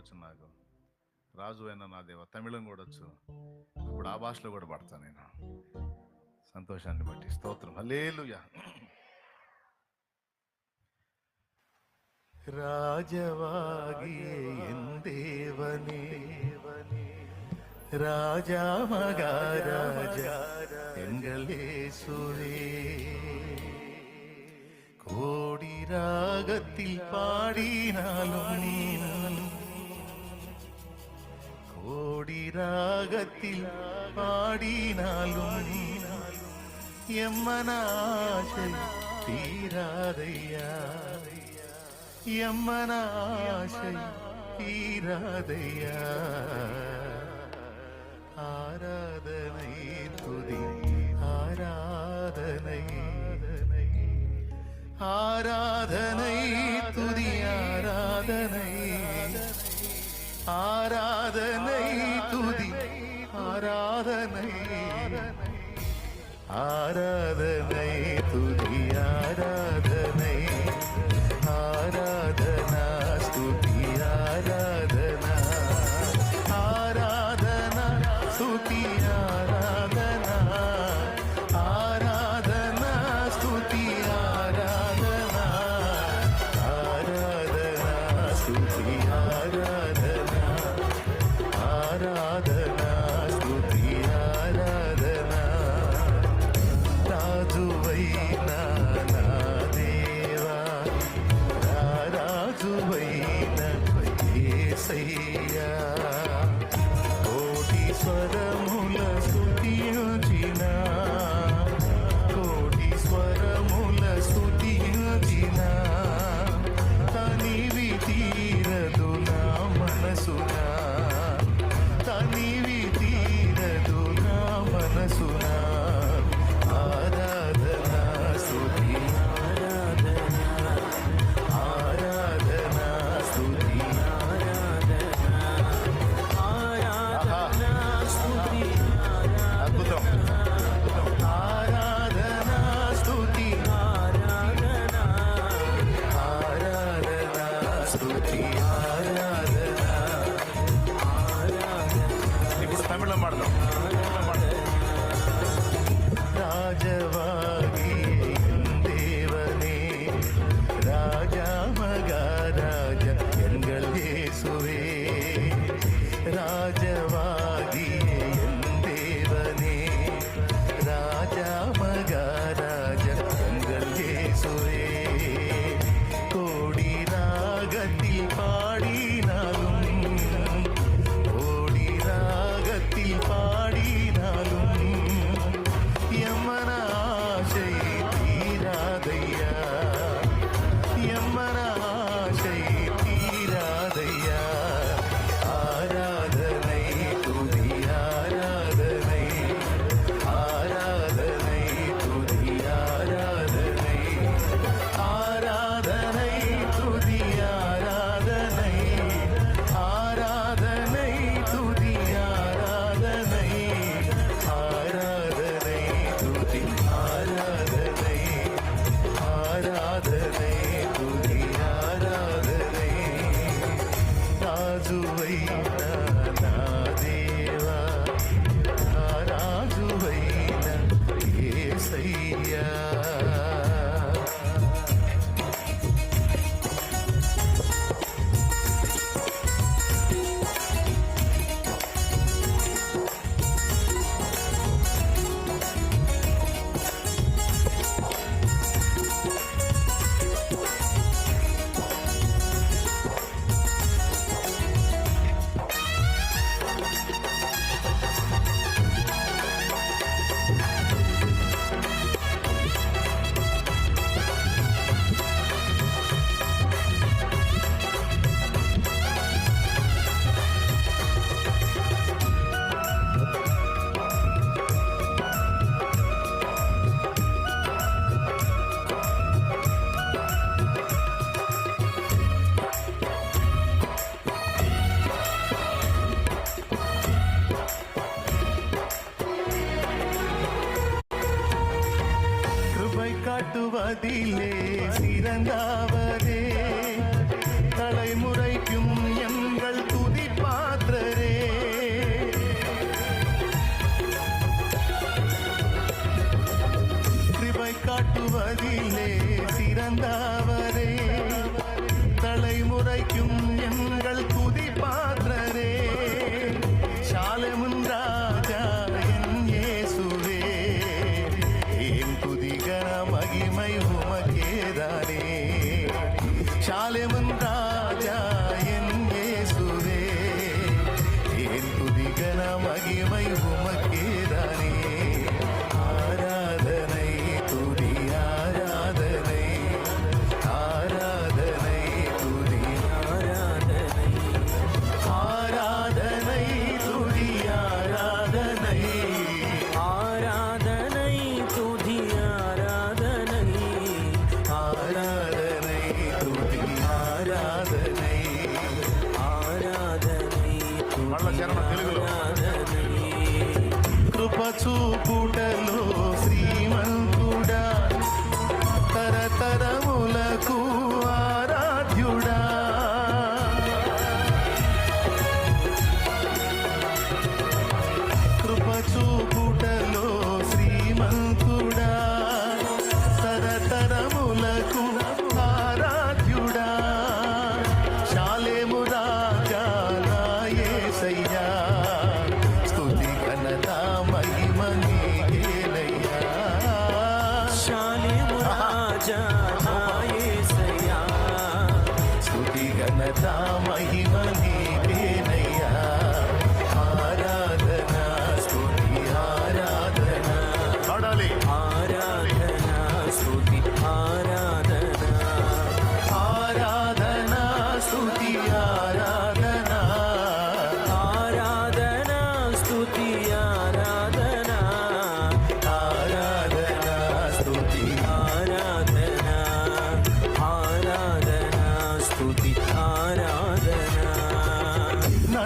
వచ్చు నాకు. రాజు అయినా నా దేవ తమిళం కూడా వచ్చు ఇప్పుడు ఆ భాషలో కూడా పడతాను నేను. సంతోషాన్ని బట్టి. స్తోత్రం. లేలు రాజవాగి ಎಂದೇವನೇ ರಾಜ మగ ರಾಜ సురే కోడి రాగతి ರಾಗತಿಲ್ ಪಾಡಿನಾಲೋ ராகத்தில் ஆடினாலும் எம்மனாசை தீராதையா? எம்மனாசை தீராதையா? ஆராதனை துதி ஆராதனை ஆராதனை துதி ஆராதனை. ஆராதனை துதி. ஆராதனை. ஆராதனை துதி. ஆராதனை. రాజువైన యేసయ్యా కోటి స్వరముల స్తుతించిన రాజువైన నా దేవ. அதிலே சிறந்தாவரே. தலைமுறைக்கும் எங்கள் துதி பாத்திரரே. கிருபை காட்டுவதிலே சிறந்தாவரே. தலைமுறைக்கும் எங்கள் துதி பாத்திர ಶಾಲೆ ಒಂದ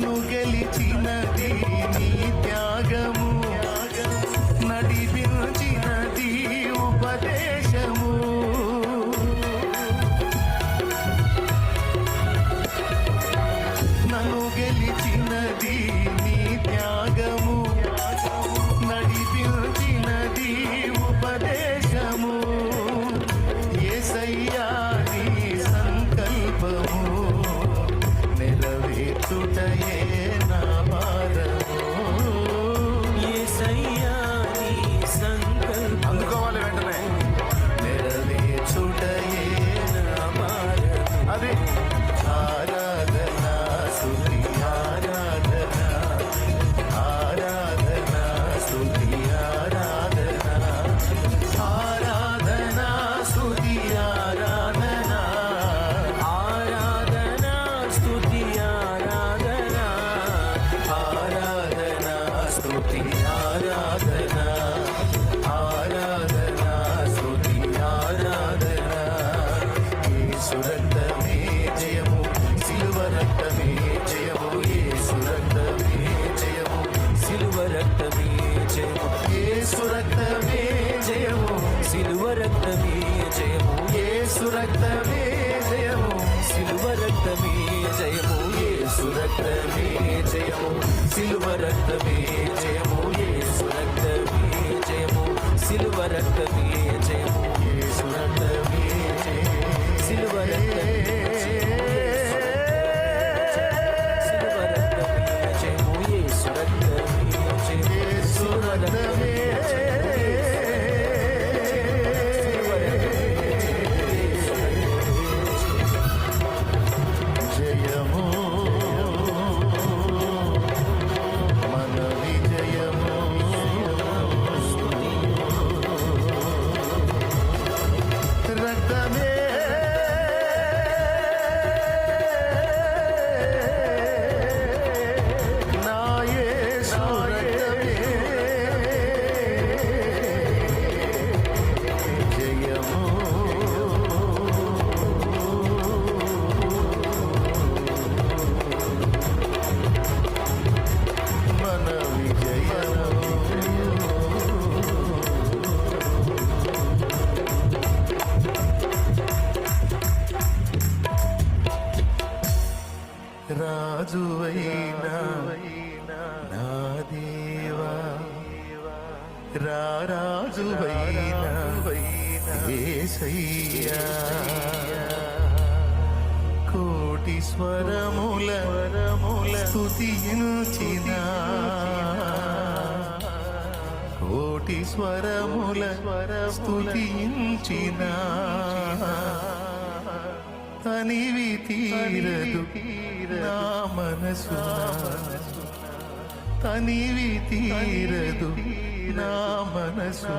నన్ను గెలిచినది నీ త్యాగము. నడిపించినది ఉపదేశము. నన్ను గెలిచినది సిల్వ రక్తమే జయము ఏ రక్తమే జయము సిల్వ రక్తమే. ఏసయ్యా కోటి స్వరముల వరముల స్థుతించిన కోటి స్వరముల స్వర స్థుతించిన తనివి తీరదు నా మనసు. తనివి తీరదు నా మనసు.